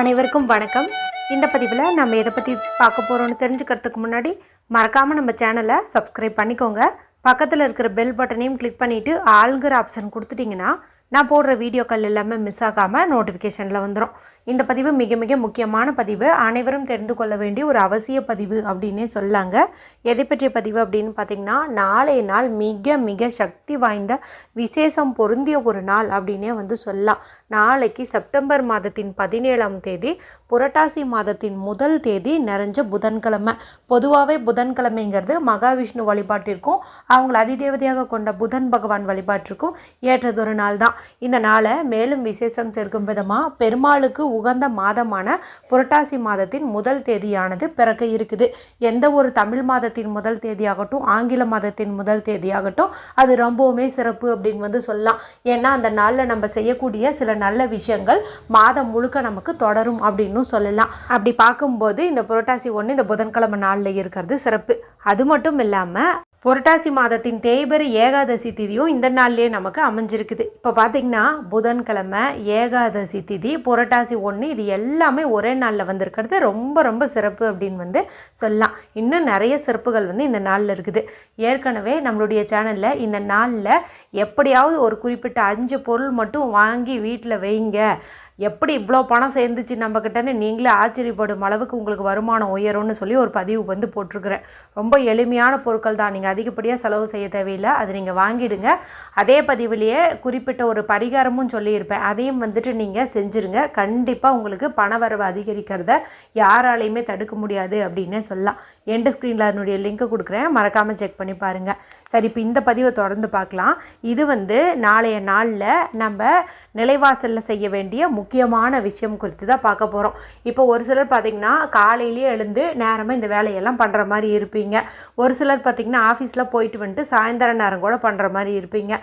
அனைவருக்கும் வணக்கம். இந்த பதிவில் நம்ம எதை பற்றி பார்க்க போகிறோம்னு தெரிஞ்சுக்கிறதுக்கு முன்னாடி மறக்காமல் நம்ம சேனலை சப்ஸ்கிரைப் பண்ணிக்கோங்க. பக்கத்தில் இருக்கிற பெல் பட்டனையும் கிளிக் பண்ணிவிட்டு ஆளுங்கிற ஆப்ஷன் கொடுத்துட்டிங்கன்னா நான் போடுற வீடியோக்கள் எல்லாமே மிஸ் ஆகாமல் நோட்டிஃபிகேஷனில் வந்துடும் இந்த பதிவு மிக மிக முக்கியமான பதிவு. அனைவரும் தெரிந்து கொள்ள வேண்டிய ஒரு அவசிய பதிவு அப்படின்னே சொல்லாங்க. எதை பற்றிய பதிவு அப்படின்னு பார்த்தீங்கன்னா நாளைய நாள் மிக மிக சக்தி வாய்ந்த விசேஷம் பொருந்திய ஒரு நாள் அப்படின்னே வந்து சொல்லலாம். நாளைக்கு செப்டம்பர் மாதத்தின் பதினேழாம் தேதி புரட்டாசி மாதத்தின் முதல் தேதி நிறைஞ்ச புதன்கிழமை. பொதுவாகவே புதன்கிழமைங்கிறது மகாவிஷ்ணு வழிபாட்டிற்கும் அவங்கள அதிதேவதையாக கொண்ட புதன் பகவான் வழிபாட்டிற்கும் ஏற்றதொரு நாள் தான் இந்த நாளை மேலும் விசேஷம் சேர்க்கும் விதமாக பெருமாளுக்கு உகந்த மாதமான புரட்டாசி மாதத்தின் முதல் தேதியானது பிறக்க இருக்குது. எந்த ஒரு தமிழ் மாதத்தின் முதல் தேதியாகட்டும் ஆங்கில மாதத்தின் முதல் தேதியாகட்டும் அது ரொம்பவுமே சிறப்பு அப்படின்னு வந்து சொல்லலாம். ஏன்னா அந்த நாளில் நம்ம செய்யக்கூடிய சில நல்ல விஷயங்கள் மாதம் முழுக்க நமக்கு தொடரும் அப்படின்னு சொல்லலாம். அப்படி பார்க்கும்போது இந்த புரட்டாசி ஒன்று இந்த புதன்கிழமை நாளில் இருக்கிறது சிறப்பு. அது மட்டும் இல்லாமல் புரட்டாசி மாதத்தின் தேய்பிறை ஏகாதசி திதியும் இந்த நாள்லேயே நமக்கு அமைஞ்சிருக்குது. இப்போ பார்த்திங்கன்னா புதன்கிழமை ஏகாதசி திதி புரட்டாசி ஒன்று இது எல்லாமே ஒரே நாளில் வந்திருக்கிறது. ரொம்ப ரொம்ப சிறப்பு அப்படின்னு வந்து சொல்லலாம். இன்னும் நிறைய சிறப்புகள் வந்து இந்த நாளில் இருக்குது. ஏற்கனவே நம்மளுடைய சேனலில் இந்த நாளில் எப்படியாவது ஒரு குறிப்பிட்ட அஞ்சு பொருள் மட்டும் வாங்கி வீட்டில் வைங்க. எப்படி இவ்வளோ பணம் சேர்ந்துச்சு நம்மக்கிட்டன்னு நீங்களே ஆச்சரியப்படும் அளவுக்கு உங்களுக்கு வருமானம் உயரும்னு சொல்லி ஒரு பதிவு வந்து போட்டிருக்கிறேன். ரொம்ப எளிமையான பொருட்கள் தான். நீங்கள் அதிகப்படியாக செலவு செய்ய தேவையில்லை. அது நீங்கள் வாங்கிடுங்க. அதே பதிவிலேயே குறிப்பிட்ட ஒரு பரிகாரமும் சொல்லியிருப்பேன். அதையும் வந்துட்டு நீங்கள் செஞ்சுருங்க. கண்டிப்பாக உங்களுக்கு பணவரவு அதிகரிக்கிறத யாராலையுமே தடுக்க முடியாது அப்படின்னே சொல்லலாம். எண்டு ஸ்க்ரீனில் அதனுடைய லிங்க்கை கொடுக்குறேன். மறக்காமல் செக் பண்ணி பாருங்கள் சரி இப்போ இந்த பதிவை தொடர்ந்து பார்க்கலாம். இது வந்து நாளைய நாளில் நம்ம நிலைவாசலில் செய்ய வேண்டிய முக்கியமான விஷயம் குறித்து தான் பார்க்க போகிறோம் இப்போ ஒரு சிலர் பார்த்திங்கன்னா காலையிலேயே எழுந்து நேரமாக இந்த வேலையெல்லாம் பண்ணுற மாதிரி இருப்பீங்க. ஒரு சிலர் பார்த்திங்கன்னா ஆஃபீஸில் போயிட்டு வந்துட்டு சாயந்தர நேரம் கூட பண்ணுற மாதிரி இருப்பீங்க.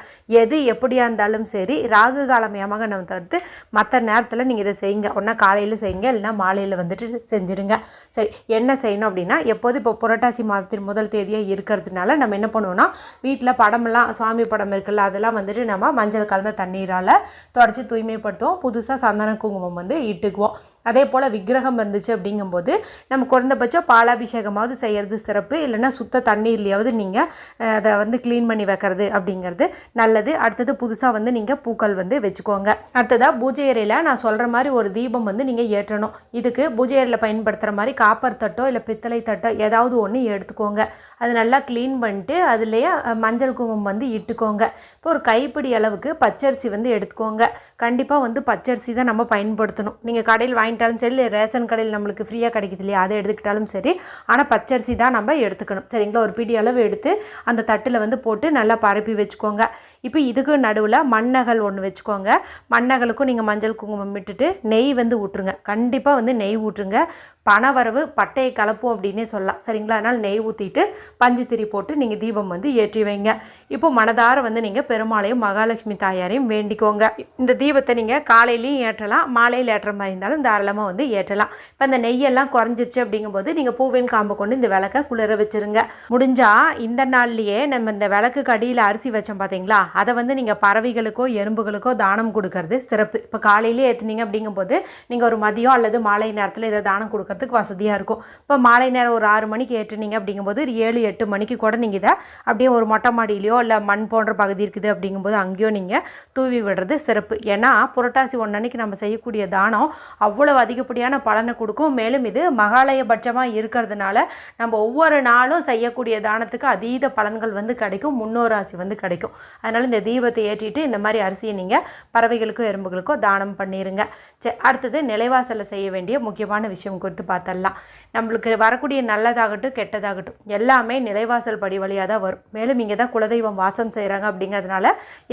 எது எப்படியா இருந்தாலும் சரி ராகு காலம் யமகனம் தவிர்த்து மற்ற நேரத்தில் நீங்கள் இதை செய்யுங்க. ஒன்றா காலையில் செய்யுங்க இல்லைன்னா மாலையில் வந்துட்டு செஞ்சுருங்க. சரி என்ன செய்யணும் அப்படின்னா எப்போது இப்போ புரட்டாசி மாதத்தின் முதல் தேதியாக இருக்கிறதுனால நம்ம என்ன பண்ணுவோம்னா வீட்டில் படமெல்லாம் சுவாமி படம் இருக்குல்ல அதெல்லாம் வந்துட்டு நம்ம மஞ்சள் கலந்த தண்ணீரால் தொடச்சி தூய்மைப்படுத்துவோம். புதுசாக சந்தன குங்குமம் வந்து இட்டுக்குவோம். அதே போல் விக்கிரகம் இருந்துச்சு அப்படிங்கும்போது நம்ம குறைந்தபட்சம் பாலாபிஷேகமாவது செய்கிறது சிறப்பு. இல்லைன்னா சுத்த தண்ணீர்லையாவது நீங்கள் அதை வந்து க்ளீன் பண்ணி வைக்கிறது அப்படிங்கிறது நல்லது. அடுத்தது புதுசாக வந்து நீங்கள் பூக்கள் வந்து வச்சுக்கோங்க. அடுத்ததாக பூஜை அறையில் நான் சொல்கிற மாதிரி ஒரு தீபம் வந்து நீங்கள் ஏற்றணும். இதுக்கு பூஜை அறையில் பயன்படுத்துகிற மாதிரி காப்பர் தட்டோ இல்லை பித்தளை தட்டோ ஏதாவது ஒன்று எடுத்துக்கோங்க. அது நல்லா க்ளீன் பண்ணிட்டு அதுலேயே மஞ்சள் குங்குமம் வந்து இட்டுக்கோங்க. இப்போ ஒரு கைப்பிடி அளவுக்கு பச்சரிசி வந்து எடுத்துக்கோங்க. கண்டிப்பாக வந்து பச்சரிசி தான் நம்ம பயன்படுத்தணும். நீங்கள் கடையில் வாங்கி வாங்கிட்டாலும் சரி ரேஷன் கடையில் நம்மளுக்கு ஃப்ரீயாக கிடைக்குது இல்லையா அதை எடுத்துக்கிட்டாலும் சரி ஆனால் பச்சரிசி தான் நம்ம எடுத்துக்கணும். சரிங்களா? ஒரு பிடி அளவு எடுத்து அந்த தட்டில் வந்து போட்டு நல்லா பரப்பி வச்சுக்கோங்க. இப்போ இதுக்கு நடுவில் மண்ணகல் ஒன்று வச்சுக்கோங்க. மண்ணகலுக்கும் நீங்கள் மஞ்சள் குங்குமம் விட்டுட்டு நெய் வந்து ஊற்றுங்க கண்டிப்பாக வந்து நெய் ஊற்றுங்க பணவரவு பட்டையை கலப்பும் அப்படின்னே சொல்லலாம். சரிங்களா? அதனால் நெய் ஊற்றிட்டு பஞ்சு திரி போட்டு நீங்கள் தீபம் வந்து ஏற்றி வைங்க. இப்போ மனதார வந்து நீங்கள் பெருமாளையும் மகாலட்சுமி தாயாரையும் வேண்டிக்கோங்க. இந்த தீபத்தை நீங்கள் காலையிலையும் ஏற்றலாம் மாலையில் ஏற்றுற மாதிரி இருந்தாலும் தாராளமாக வந்து ஏற்றலாம். இப்போ இந்த நெய்யெல்லாம் குறைஞ்சிருச்சு அப்படிங்கும்போது நீங்கள் பூவின் காம்பை கொண்டு இந்த விளக்கை குளிர வச்சுருங்க. முடிஞ்சால் இந்த நாள்லேயே நம்ம இந்த விளக்குக்கு அடியில் அரிசி வச்சோம் பார்த்தீங்களா? அதை வந்து நீங்கள் பறவைகளுக்கோ எறும்புகளுக்கோ தானம் கொடுக்கறது சிறப்பு. இப்போ காலையிலே ஏற்றுனீங்க அப்படிங்கும்போது நீங்கள் ஒரு மதியம் அல்லது மாலை நேரத்தில் இதை தானம் பார்க்குறதுக்கு வசதியாக இருக்கும். இப்போ மாலை நேரம் ஒரு ஆறு மணிக்கு ஏற்றுனீங்க அப்படிங்கும்போது ஒரு ஏழு எட்டு மணிக்கு கூட நீங்கள் இதை அப்படியே ஒரு மொட்டை மாடியிலையோ இல்லை மண் போன்ற பகுதி இருக்குது அப்படிங்கும்போது அங்கேயோ நீங்கள் தூவி விடுறது சிறப்பு. ஏன்னா புரட்டாசி ஒன்றன்னைக்கு நம்ம செய்யக்கூடிய தானம் அவ்வளோ அதிகப்படியான பலனை கொடுக்கும். மேலும் இது மகாலயபட்சமாக இருக்கிறதுனால நம்ம ஒவ்வொரு நாளும் செய்யக்கூடிய தானத்துக்கு அதீத பலன்கள் வந்து கிடைக்கும். முன்னோராசி வந்து கிடைக்கும். அதனால் இந்த தீபத்தை ஏற்றிட்டு இந்த மாதிரி அரிசியை நீங்கள் பறவைகளுக்கோ எறும்புகளுக்கோ தானம் பண்ணிடுங்க சரி அடுத்தது நிலைவாசலில் செய்ய வேண்டிய முக்கியமான விஷயம் குறித்து பார்த்தரலாம் நம்மளுக்கு வரக்கூடிய நல்லதாகட்டும் கெட்டதாகட்டும் எல்லாமே நிலைவாசல் படி வழியாக தான் வரும். மேலும் இங்கே தான் குலதெய்வம் வாசம் செய்கிறாங்க அப்படிங்கிறதுனால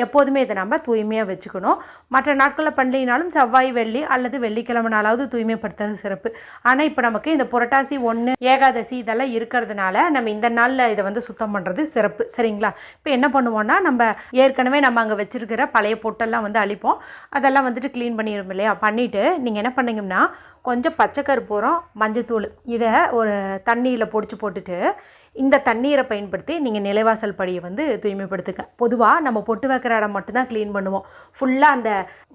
எப்போதுமே இதை நம்ம தூய்மையாக வச்சுக்கணும். மற்ற நாட்களில் பண்ணலினாலும் செவ்வாய் வெள்ளி அல்லது வெள்ளிக்கிழமைனாலாவது தூய்மைப்படுத்துறது சிறப்பு. ஆனால் இப்போ நமக்கு இந்த புரட்டாசி ஒன்று ஏகாதசி இதெல்லாம் இருக்கிறதுனால நம்ம இந்த நாளில் இதை வந்து சுத்தம் பண்ணுறது சிறப்பு. சரிங்களா? இப்போ என்ன பண்ணுவோம்னா நம்ம ஏற்கனவே நம்ம அங்கே வச்சுருக்கிற பழைய பொட்டெல்லாம் வந்து அழிப்போம். அதெல்லாம் வந்துட்டு க்ளீன் பண்ணிடும் இல்லையா? பண்ணிவிட்டு நீங்கள் என்ன பண்ணுங்கன்னா கொஞ்சம் பச்சை கருப்பூரம் மஞ்சத்தூள். இதை ஒரு தண்ணியில் பொடிச்சு போட்டுட்டு இந்த தண்ணீரை பயன்படுத்தி நீங்கள் நிலைவாசல் படியை வந்து தூய்மைப்படுத்துங்க. பொதுவாக நம்ம பொட்டு வைக்கிற இடம் மட்டும்தான் க்ளீன் பண்ணுவோம். ஃபுல்லாக அந்த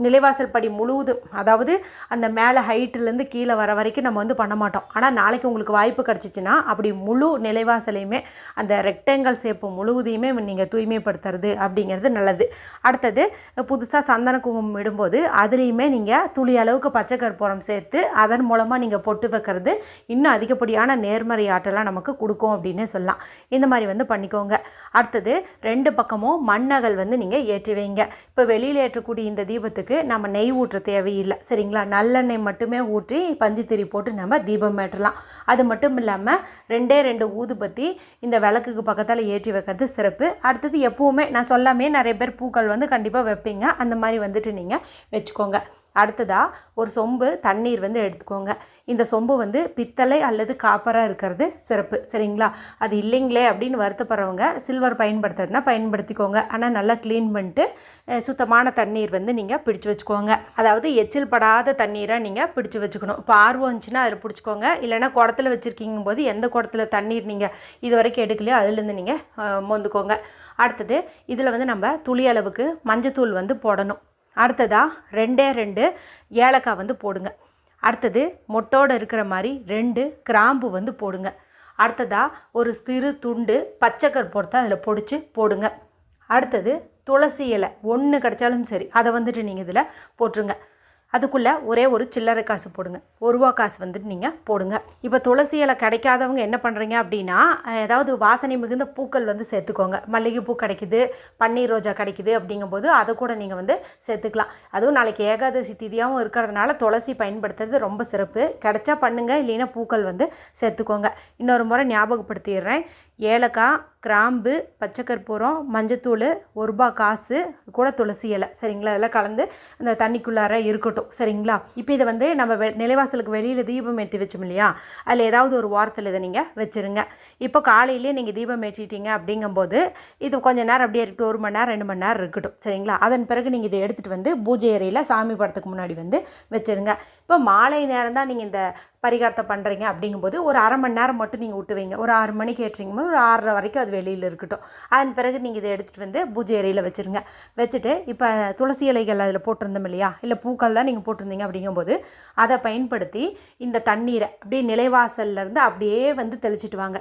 நிலைவாசல் படி முழுவதும் அதாவது அந்த மேலே ஹைட்டிலேருந்து கீழே வர வரைக்கும் நம்ம வந்து பண்ண மாட்டோம். ஆனால் நாளைக்கு உங்களுக்கு வாய்ப்பு கிடச்சிச்சின்னா அப்படி முழு நிலைவாசலையுமே அந்த ரெக்டேங்கல் சேப்பு முழுவதையுமே நீங்கள் தூய்மைப்படுத்துறது அப்படிங்கிறது நல்லது. அடுத்தது புதுசாக சந்தன குங்குமம் இடும்போது அதுலேயுமே நீங்கள் துளி அளவுக்கு பச்சை கற்பூரம் சேர்த்து அதன் மூலமாக நீங்கள் பொட்டு வைக்கிறது இன்னும் அதிகப்படியான நேர்மறை ஆற்றலாம் நமக்கு கொடுக்கும் அப்படின்னு சொல்லலாம். இந்த மாதிரி வந்து பண்ணிக்கோங்க. அடுத்தது ரெண்டு பக்கமும் மண்ணகல் வந்து நீங்கள் ஏற்றி வைங்க. இப்போ வெளியில் ஏற்றக்கூடிய இந்த தீபத்துக்கு நம்ம நெய் ஊற்ற தேவையில்லை. சரிங்களா? நல்லெண்ணெய் மட்டுமே ஊற்றி பஞ்சுத்திரி போட்டு நம்ம தீபம் ஏற்றலாம். அது மட்டும் இல்லாமல் ரெண்டே ரெண்டு ஊதுபத்தி இந்த விளக்குக்கு பக்கத்தில் ஏற்றி வைக்கிறது சிறப்பு. அடுத்தது எப்போவுமே நான் சொல்லாமே நிறைய பேர் பூக்கள் வந்து கண்டிப்பாக வைப்பீங்க. அந்த மாதிரி வந்துட்டு நீங்கள் வச்சுக்கோங்க. அடுத்ததாக ஒரு சொம்பு தண்ணீர் வந்து எடுத்துக்கோங்க. இந்த சொம்பு வந்து பித்தளை அல்லது காப்பராக இருக்கிறது சிறப்பு. சரிங்களா? அது இல்லைங்களே அப்படின்னு வருத்தப்படுறவங்க சில்வர் பயன்படுத்துறதுனா பயன்படுத்திக்கோங்க. ஆனால் நல்லா க்ளீன் பண்ணிட்டு சுத்தமான தண்ணீர் வந்து நீங்கள் பிடிச்சு வச்சுக்கோங்க. அதாவது எச்சில் படாத தண்ணீரை நீங்கள் பிடிச்சு வச்சுக்கணும். இப்போ ஆர்வம் இருந்துச்சுன்னா அதில் பிடிச்சிக்கோங்க. இல்லைன்னா குடத்துல வச்சுருக்கீங்க போது எந்த குடத்துல தண்ணீர் நீங்கள் இது வரைக்கும் எடுக்கலையோ அதுலேருந்து நீங்கள் மோந்துக்கோங்க. அடுத்தது இதில் வந்து நம்ம துளி அளவுக்கு மஞ்சத்தூள் வந்து போடணும். அடுத்ததாக ரெண்டே ரெண்டு ஏலக்காய் வந்து போடுங்க. அடுத்தது மொட்டோடு இருக்கிற மாதிரி ரெண்டு கிராம்பு வந்து போடுங்க. அடுத்ததாக ஒரு சிறு துண்டு பச்சை கற்பூரத்தை அதில் பொடிச்சு போடுங்க. அடுத்தது துளசி இலை ஒன்று கிடைச்சாலும் சரி அதை வந்துட்டு நீங்கள் இதில் போட்டுருங்க. அதுக்குள்ளே ஒரே ஒரு சில்லறை காசு போடுங்க. ஒருவா காசு வந்துட்டு நீங்கள் போடுங்க. இப்போ துளசி இலை கிடைக்காதவங்க என்ன பண்ணுறீங்க அப்படின்னா ஏதாவது வாசனை மிகுந்த பூக்கள் வந்து சேர்த்துக்கோங்க. மல்லிகைப்பூ கிடைக்குது பன்னீர் ரோஜா கிடைக்குது அப்படிங்கும்போது அதை கூட நீங்கள் வந்து சேர்த்துக்கலாம். அதுவும் நாளைக்கு ஏகாதசி திதியாகவும் இருக்கிறதுனால துளசி பயன்படுத்துறது ரொம்ப சிறப்பு. கிடைச்சா பண்ணுங்கள் இல்லைன்னா பூக்கள் வந்து சேர்த்துக்கோங்க. இன்னொரு முறை ஞாபகப்படுத்திடுறேன். ஏலக்காய் கிராம்பு பச்சைக்கற்பூரம் மஞ்சத்தூள் ஒரு ரூபா காசு கூட துளசி இலை. சரிங்களா? இதெல்லாம் கலந்து அந்த தண்ணிக்குள்ளார இருக்கட்டும். சரிங்களா? இப்போ இதை வந்து நம்ம வெ நிலைவாசலுக்கு வெளியில் தீபம் ஏற்றி வச்சோம் இல்லையா? அதில் ஏதாவது ஒரு வாரத்தில் இதை நீங்கள் வச்சுருங்க. இப்போ காலையிலே நீங்கள் தீபம் ஏற்றிட்டீங்க அப்படிங்கும்போது இது கொஞ்ச நேரம் அப்படியே இருக்கட்டும். ஒரு மணி நேரம் ரெண்டு மணி நேரம் இருக்கட்டும். சரிங்களா? அதன் பிறகு நீங்கள் இதை எடுத்துகிட்டு வந்து பூஜை அறையில் சாமி படத்துக்கு முன்னாடி வந்து வச்சுருங்க. இப்போ மாலை நேரம் தான் நீங்கள் இந்த பரிகாரத்தை பண்ணுறீங்க அப்படிங்கும்போது ஒரு அரை மணி நேரம் மட்டும் நீங்கள் விட்டுவீங்க ஒரு ஆறு மணிக்கு ஏற்றுறீங்க போது ஒரு ஆறரை வரைக்கும் அது வெளியில் இருக்கட்டும். அதன் பிறகு நீங்கள் இதை எடுத்துகிட்டு வந்து பூஜை அறையில் வச்சுருங்க. வச்சுட்டு இப்போ துளசி இலைகள் அதில் போட்டிருந்தோம் இல்லையா? இல்லை பூக்கள் தான் நீங்கள் போட்டிருந்தீங்க அப்படிங்கும்போது அதை பயன்படுத்தி இந்த தண்ணீரை அப்படியே நிலைவாசல்ல இருந்து அப்படியே வந்து தெளிச்சிட்டு வாங்க.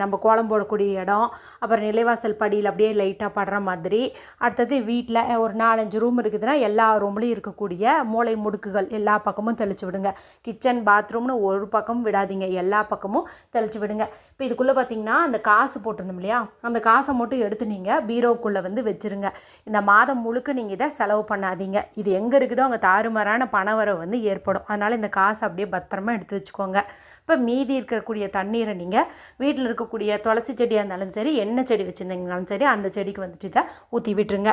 நம்ம கோலம் போடக்கூடிய இடம் அப்புறம் நிலைவாசல் படியில் அப்படியே லைட்டாக படுற மாதிரி. அடுத்தது வீட்டில் ஒரு நாலஞ்சு ரூம் இருக்குதுன்னா எல்லா ரூம்லேயும் இருக்கக்கூடிய மூளை முடுக்குகள் எல்லா பக்கமும் தெளிச்சு விடுங்க. கிச்சன் பாத்ரூம்னு ஒரு பக்கமும் விடாதீங்க. எல்லா பக்கமும் தெளிச்சு விடுங்க. இப்போ இதுக்குள்ளே பார்த்தீங்கன்னா அந்த காசு போட்டிருந்தோம் இல்லையா? அந்த காசை மட்டும் எடுத்து நீங்கள் பீரோக்குள்ளே வந்து வச்சுருங்க. இந்த மாதம் முழுக்க நீங்கள் இதை செலவு பண்ணாதீங்க. இது எங்கே இருக்குதோ அங்கே தாறுமாறான பணவரவு வந்து ஏற்படும். அதனால் இந்த காசை அப்படியே பத்திரமா எடுத்து வச்சுக்கோங்க. இப்போ மீதி இருக்கக்கூடிய தண்ணீரை நீங்கள் வீட்டில் இருக்கக்கூடிய துளசி செடியாக இருந்தாலும் சரி என்ன செடி வச்சுருந்தீங்கனாலும் சரி அந்த செடிக்கு வந்துட்டு இதை ஊற்றி விட்டுருங்க.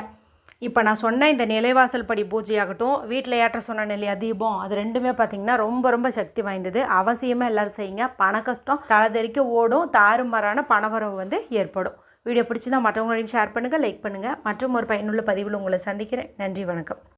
இப்போ நான் சொன்ன இந்த நிலைவாசல் படி பூஜையாகட்டும் வீட்டில் ஏற்ற சொன்னேன் இல்லையா தீபம் அது ரெண்டுமே பார்த்தீங்கன்னா ரொம்ப ரொம்ப சக்தி வாய்ந்தது. அவசியமாக எல்லோரும் செய்யுங்க. பண கஷ்டம் தலைதெறிக்க ஓடும் தாறுமாறான பணவரவு வந்து ஏற்படும். வீடியோ பிடிச்சிருந்தால் மற்றவங்களையும் ஷேர் பண்ணுங்கள் லைக் பண்ணுங்கள் மற்றும் ஒரு பயனுள்ள பதிவில் உங்களை சந்திக்கிறேன். நன்றி வணக்கம்.